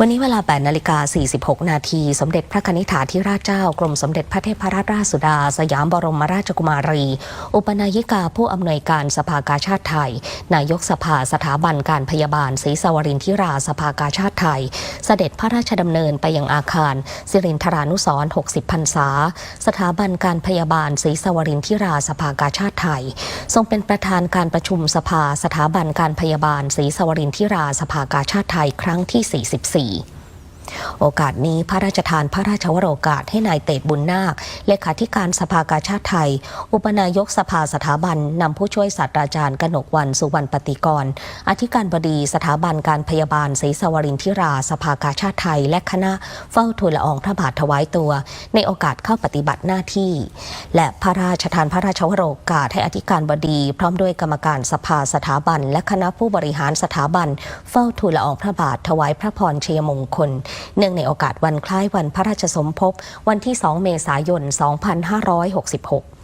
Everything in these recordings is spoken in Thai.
วันนี้เวลา8นาฬิกา46 นาที สมเด็จพระนิธิถาธิราชเจ้ากรมสมเด็จพระเทพรัตนราชสุดา สยามบรมราชกุมารี อุปนายิกาผู้อำนวยการสภากาชาติไทย นายกสภาสถาบันการพยาบาลศรีสวรินทิราสภากาชาติไทย เสด็จพระราชดำเนินไปยังอาคาร สิรินทรานุสรณ์60พรรษา สถาบันการพยาบาลศรีสวรินทิราสภากาชาติไทย ทรงเป็นประธานการประชุมสภาสถาบันการพยาบาลศรีสวรินทิราสภากาชาติไทยครั้งที่ 44ดี โอกาสนี้พระราชทานพระราชวโรกาสให้นายเตดบุญนาค เลขาธิการสภากาชาติไทย อุปนายกสภาสถาบันนำผู้ช่วยศาสตราจารย์กนกวันสุวรรณปฏิกร อธิการบดีสถาบันการพยาบาลศรีสวรินทิรา สภากาชาติไทย และคณะเฝ้าทูลละอองพระบาทถวายตัว ในโอกาสเข้าปฏิบัติหน้าที่ และพระราชทานพระราชวโรกาสให้อธิการบดี พร้อมด้วยกรรมการสภาสถาบัน และคณะผู้บริหารสถาบัน เฝ้าทูลละอองพระบาทถวายพระพรเชยมงคลเนื่องในโอกาสวันคล้ายวันพระราชสมภพวันที่ 2 เมษายน 2566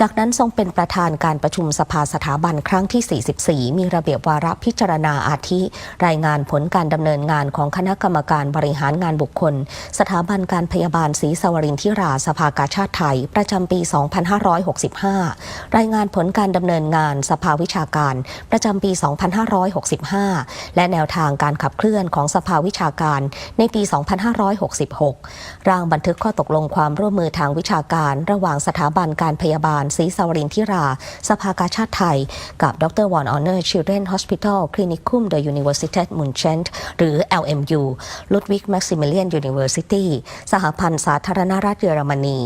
จากนั้นทรงเป็นประธานการประชุมสภาสถาบันครั้งที่ 44 มีระเบียบวาระพิจารณาอาทิ รายงานผลการดำเนินงานของคณะกรรมการบริหารงานบุคคล สถาบันการพยาบาลศรีสวรินทิราสภากาชาติไทย ประจำปี 2565 รายงานผลการดำเนินงานสภาวิชาการ ประจำปี 2565 และแนวทางการขับเคลื่อนของสภาวิชาการในปี 2566 ร่างบันทึกข้อตกลงความร่วมมือทางวิชาการ ระหว่างสถาบันการพยาบาลศรีสวรินทิรา สภากาชาติไทย กับดรวอนออเนอร์ชิลเดนฮอสพิทอลคลินิคุมเดอะยูนิเวอร์ซิตี้มุนเชนหรือ LMU ลุดวิกแม็กซิมิเลียนยูนิเวอร์ซิตี้สหพันธ์สาธารณรัฐเยอรมนี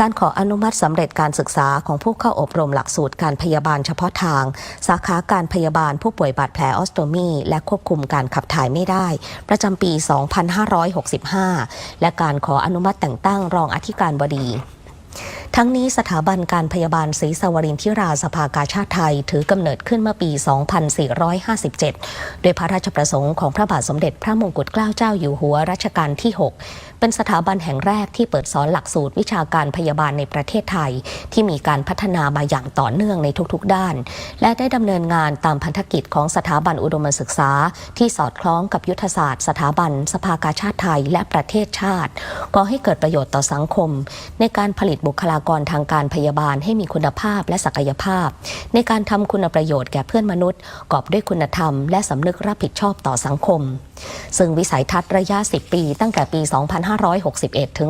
การขออนุมัติสำเร็จการศึกษาของผู้เข้าอบรมหลักสูตรการพยาบาลเฉพาะทาง สาขาการพยาบาลผู้ป่วยบาดแผลออสโตมี และควบคุมการขับถ่ายไม่ได้ ประจำปี 2565 และการขออนุมัติแต่งตั้งรองอธิการบดี ทั้งนี้สถาบันการพยาบาลศรีสวรินทิราสภากาชาติไทย ถือกำเนิดขึ้นเมื่อปี 2457 โดยพระราชประสงค์ของพระบาทสมเด็จพระมงกุฎเกล้าเจ้าอยู่หัวรัชกาลที่ 6 เป็นสถาบันแห่งแรกที่เปิดสอนหลักสูตรวิชาการพยาบาลในประเทศไทย ที่มีการพัฒนามาอย่างต่อเนื่องในทุกๆ ด้าน และได้ดำเนินงานตามพันธกิจของสถาบันอุดมศึกษา ที่สอดคล้องกับยุทธศาสตร์ สถาบัน สภากาชาติไทยและประเทศชาติก่อให้เกิดประโยชน์ต่อสังคม ในการผลิตบุคลากรทางการพยาบาลให้มีคุณภาพและศักยภาพ ในการทำคุณประโยชน์แก่เพื่อนมนุษย์กอบด้วยคุณธรรมและสำนึกรับผิดชอบต่อสังคม ซึ่งวิสัยทัศน์ระยะ 10 ปีตั้งแต่ปี 2 5 2561 ถึง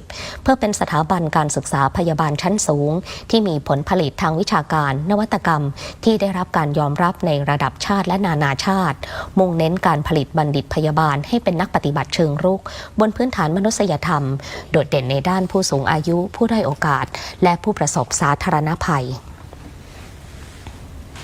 2570 เพื่อเป็นสถาบันการศึกษาพยาบาลชั้นสูง ที่มีผลผลิตทางวิชาการ นวัตกรรม ที่ได้รับการยอมรับในระดับชาติและนานาชาติ มุ่งเน้นการผลิตบัณฑิตพยาบาลให้เป็นนักปฏิบัติเชิงรุก บนพื้นฐานมนุษยธรรม โดดเด่นในด้านผู้สูงอายุ ผู้ได้อยโอกาส และผู้ประสบสาธารณภัย